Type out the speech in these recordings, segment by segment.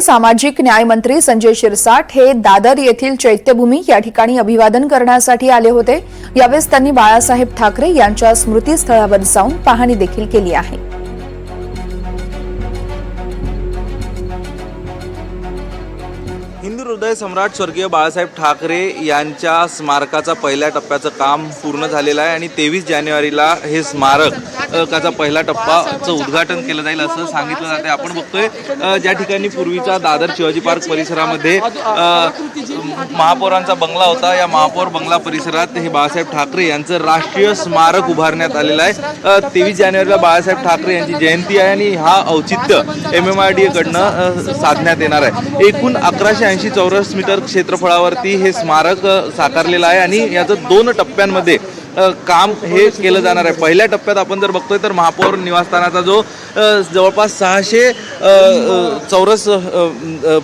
सामाजिक न्याय मंत्री संजय शिरसाट हे दादर येथील चैत्यभूमी या ठिकाणी अभिवादन करण्यासाठी आले होते. यावेळेस त्यांनी बाळासाहेब ठाकरे यांच्या स्मृतीस्थळावर जाऊन पाहणी देखील केली आहे. हिंदू हृदय सम्राट स्वर्गीय बाळासाहेब ठाकरे यांच्या स्मारकाचा पहिल्या टप्प्याचं काम पूर्ण झालेलं आहे आणि तेवीस जानेवारीला हे स्मारक काचा पहिला टप्पाचं उद्घाटन केलं जाईल असं सांगितलं जाते आपण बघतोय ज्या ठिकाणी पूर्वीचा दादर शिवाजी पार्क परिसरामध्ये महापौरांचा बंगला होता या महापौर बंगला परिसरात हे बाळासाहेब ठाकरे यांचं राष्ट्रीय स्मारक उभारण्यात आलेलं आहे. तेवीस जानेवारीला बाळासाहेब ठाकरे यांची जयंती आहे आणि हा औचित्य एम एम आर डी कडनं साधण्यात येणार आहे. एकूण अकराशे ऐंशी चौरस मीटर क्षेत्रफळावरती हे स्मारक साकारलेलं आहे आणि याचं दोन टप्प्यांमध्ये काम हे केलं जाणार आहे. पहिल्या टप्प्यात आपण जर बघतोय तर महापौर निवासस्थानाचा जो जवळपास सहाशे चौरस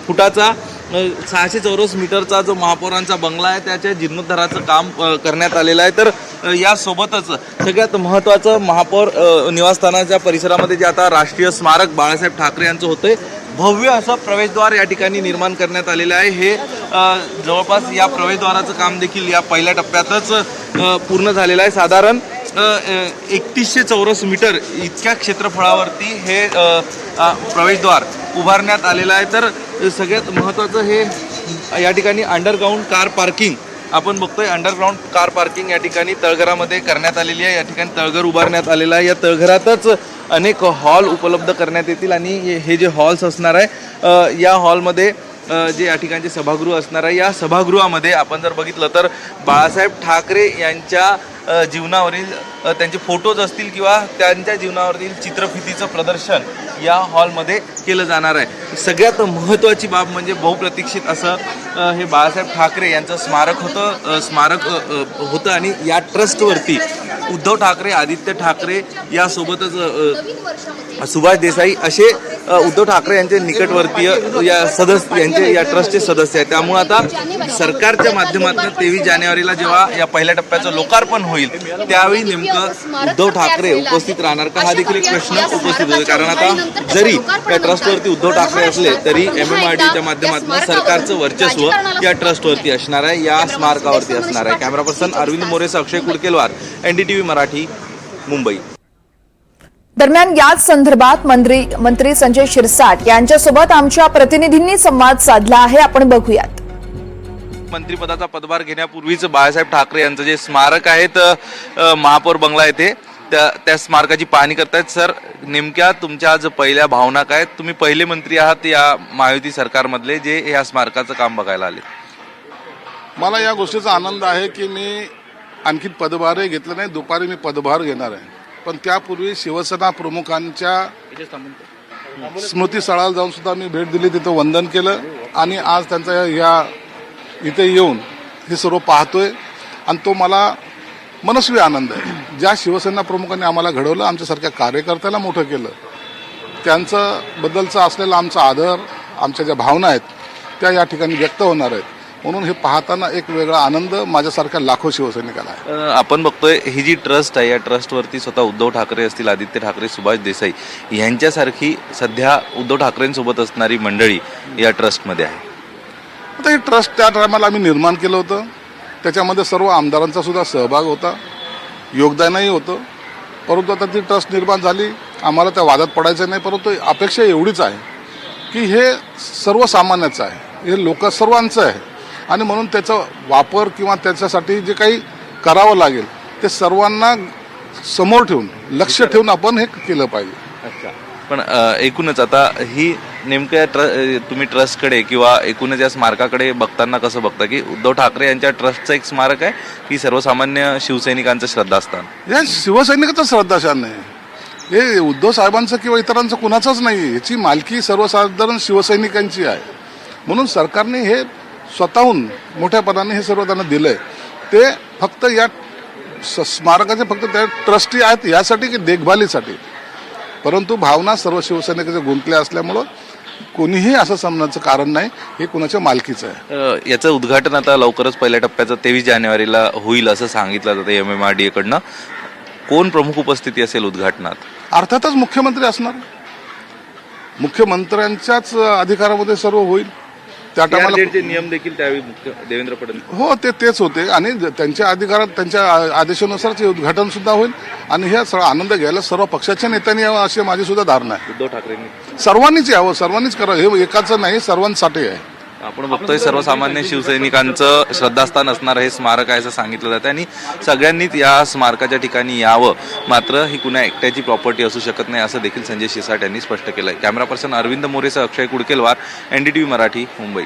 फुटाचा सहाशे चौरस मीटरचा जो महापौरांचा बंगला आहे त्याच्या जीर्णोद्धाराचं काम करण्यात आलेलं आहे. तर यासोबतच सगळ्यात महत्त्वाचं महापौर निवासस्थानाच्या परिसरामध्ये जे आता राष्ट्रीय स्मारक बाळासाहेब ठाकरे यांचं होतं भव्य असं प्रवेशद्वार या ठिकाणी निर्माण करण्यात आलेलं आहे. हे जवळपास या प्रवेशद्वाराचं काम देखील या पहिल्या टप्प्यातच पूर्ण झालेलं आहे. साधारण एकतीसशे चौरस मीटर इतक्या क्षेत्रफळावरती हे प्रवेशद्वार उभारण्यात आलेलं आहे. तर सगळ्यात महत्त्वाचं हे या ठिकाणी अंडरग्राऊंड कार पार्किंग आपण बघतोय अंडरग्राऊंड कार पार्किंग या ठिकाणी तळघरामध्ये करण्यात आलेली आहे. या ठिकाणी तळघर उभारण्यात आलेलं आहे. या तळघरातच अनेक हॉल उपलब्ध करण्यात येतील आणि हे- जे हॉल्स असणार आहे या हॉलमध्ये जे या ठिकाणचे सभागृह असणार आहे या सभागृहामध्ये आपण जर बघितलं तर बाळासाहेब ठाकरे यांच्या जीवनावरील त्यांचे फोटोज असतील किंवा त्यांच्या जीवनावरील चित्रफितीचं प्रदर्शन या हॉलमध्ये केलं जाणार आहे. सगळ्यात महत्त्वाची बाब म्हणजे बहुप्रतीक्षित असं हे बाळासाहेब ठाकरे यांचं स्मारक होतं स्मारक होतं आणि या ट्रस्टवरती उद्धव ठाकरे आदित्य ठाकरे यासोबतच सुभाष देसाई असे उद्धव ठाकरे यांचे निकटवर्तीय या सदस्य यांचे या ट्रस्टचे सदस्य आहेत. त्यामुळे आता सरकारच्या माध्यमातून तेवीस जानेवारीला जेव्हा या पहिल्या टप्प्याचं लोकार्पण होईल त्यावेळी नेमकं उद्धव ठाकरे उपस्थित राहणार का? हा देखील एक प्रश्न उपस्थित होतो कारण आता जरी या ट्रस्टवरती उद्धव ठाकरे असले तरी एम एम आर डीच्या माध्यमातून सरकारचं वर्चस्व या ट्रस्टवरती असणार आहे या स्मारकावरती असणार आहे. कॅमेरा पर्सन अरविंद मोरेस अक्षय कुडकेलवार एनडीटीव्ही मराठी मुंबई. दरम्यान याच संदर्भात मंत्री मंत्री संजय शिरसाट यांच्यासोबत आमच्या प्रतिनिधींनी संवाद साधला आहे. आपण बघूयात. मंत्रिपदाचा पदभार घेण्यापूर्वीच बाळासाहेब ठाकरे यांचं जे स्मारक आहे तर अ, महापौर बंगला येथे त्या त्या स्मारकाची पाहणी करतायत. सर नेमक्या तुमच्या आज पहिल्या भावना काय आहेत? तुम्ही पहिले मंत्री आहात या महायुती सरकारमधले जे या स्मारकाचं काम बघायला आले. मला या गोष्टीचा आनंद आहे की मी आणखी पदभारही घेतलं नाही दुपारी मी पदभार घेणार आहे. पण त्यापूर्वी शिवसेना प्रमुखांच्या स्मृतीस्थळाला जाऊन सुद्धा मी भेट दिली तिथं वंदन केलं आणि आज त्यांचा या इथे येऊन हे सर्व पाहतोय. आणि तो मला मनस्वी आनंद आहे. ज्या शिवसेना प्रमुखांनी आम्हाला घडवलं आमच्यासारख्या कार्यकर्त्याला मोठं केलं त्यांचं बद्दलचा असलेला आमचा आदर आमच्या ज्या भावना आहेत त्या या ठिकाणी व्यक्त होणार आहेत. म्हणून हे पाहताना एक वेगळा आनंद माझ्यासारख्या लाखो शिवसैनिकाला आहे. अ, आपण बघतोय ही जी ट्रस्ट आहे या ट्रस्टवरती स्वतः उद्धव ठाकरे असतील आदित्य ठाकरे सुभाष देसाई यांच्यासारखी सध्या उद्धव ठाकरेंसोबत असणारी मंडळी या ट्रस्टमध्ये आहे. आता हे ट्रस्ट त्या टायमाला आम्ही निर्माण केलं होतं. त्याच्यामध्ये सर्व आमदारांचा सुद्धा सहभाग होता. योगदानही होतं. परंतु आता ती ट्रस्ट निर्माण झाली. आम्हाला त्या वादात पडायचं नाही. परंतु अपेक्षा एवढीच आहे की हे सर्वसामान्याचं आहे. हे लोक सर्वांचं आहे. आणि म्हणून त्याचा वापर किंवा त्याच्यासाठी जे काही करावं लागेल ते सर्वांना समोर ठेवून लक्ष ठेवून आपण हे केलं पाहिजे. पण अ, एकूणच आता ही नेमक्या ट्र तुम्ही ट्रस्टकडे किंवा एकूणच या स्मारकाकडे बघताना कसं बघता की उद्धव ठाकरे यांच्या ट्रस्टचं एक स्मारक आहे की सर्वसामान्य शिवसैनिकांचं श्रद्धास्थान? हे शिवसैनिकाचं श्रद्धाशान नाही. हे उद्धव साहेबांचं किंवा इतरांचं कुणाचंच नाही याची मालकी सर्वसाधारण शिवसैनिकांची आहे. म्हणून सरकारने हे स्वतःहून मोठ्या पदाने हे सर्व त्यांना दिलंय. ते फक्त या स- स्मारकाचे फक्त त्या ट्रस्टी आहेत यासाठी की देखभालीसाठी. परंतु भावना सर्व शिवसैनिकाच्या गुंतल्या असल्यामुळं कोणीही असं समजण्याचं कारण नाही हे कुणाच्या मालकीचं आहे. याचं उद्घाटन आता लवकरच पहिल्या टप्प्याचं तेवीस जानेवारीला होईल असं सांगितलं जातं एम एम आर डी कडनं. कोण प्रमुख उपस्थिती असेल उद्घाटनात? अर्थातच मुख्यमंत्री असणार. मुख्यमंत्र्यांच्याच अधिकारामध्ये सर्व होईल. त्या टायमाला नियम देखील त्यावेळी मुख्य देवेंद्र फडणवीस. हो ते तेच होते. आणि त्यांच्या अधिकारात त्यांच्या आदेशानुसारच उद्घाटन सुद्धा होईल. आणि हे सगळा आनंद घ्यायला सर्व पक्षाच्या नेत्यांनी यावं अशी माझी सुद्धा धारणा आहे. उद्धव ठाकरेंनी. सर्वांनीच यावं. सर्वांनीच करावं. हे एकाचं नाही सर्वांसाठी आहे. आपण बघतोय सर्वसामान्य शिवसैनिकांचं श्रद्धास्थान असणारं हे स्मारक आहे असं सांगितलं जातं. आणि सगळ्यांनीच या स्मारकाच्या ठिकाणी यावं. मात्र ही कुणा एकट्याची प्रॉपर्टी असू शकत नाही असं देखील संजय शिसाट यांनी स्पष्ट केलंय. कॅमेरा पर्सन अरविंद मोरेसह अक्षय कुडकेलवार एनडीटीव्ही मराठी मुंबई.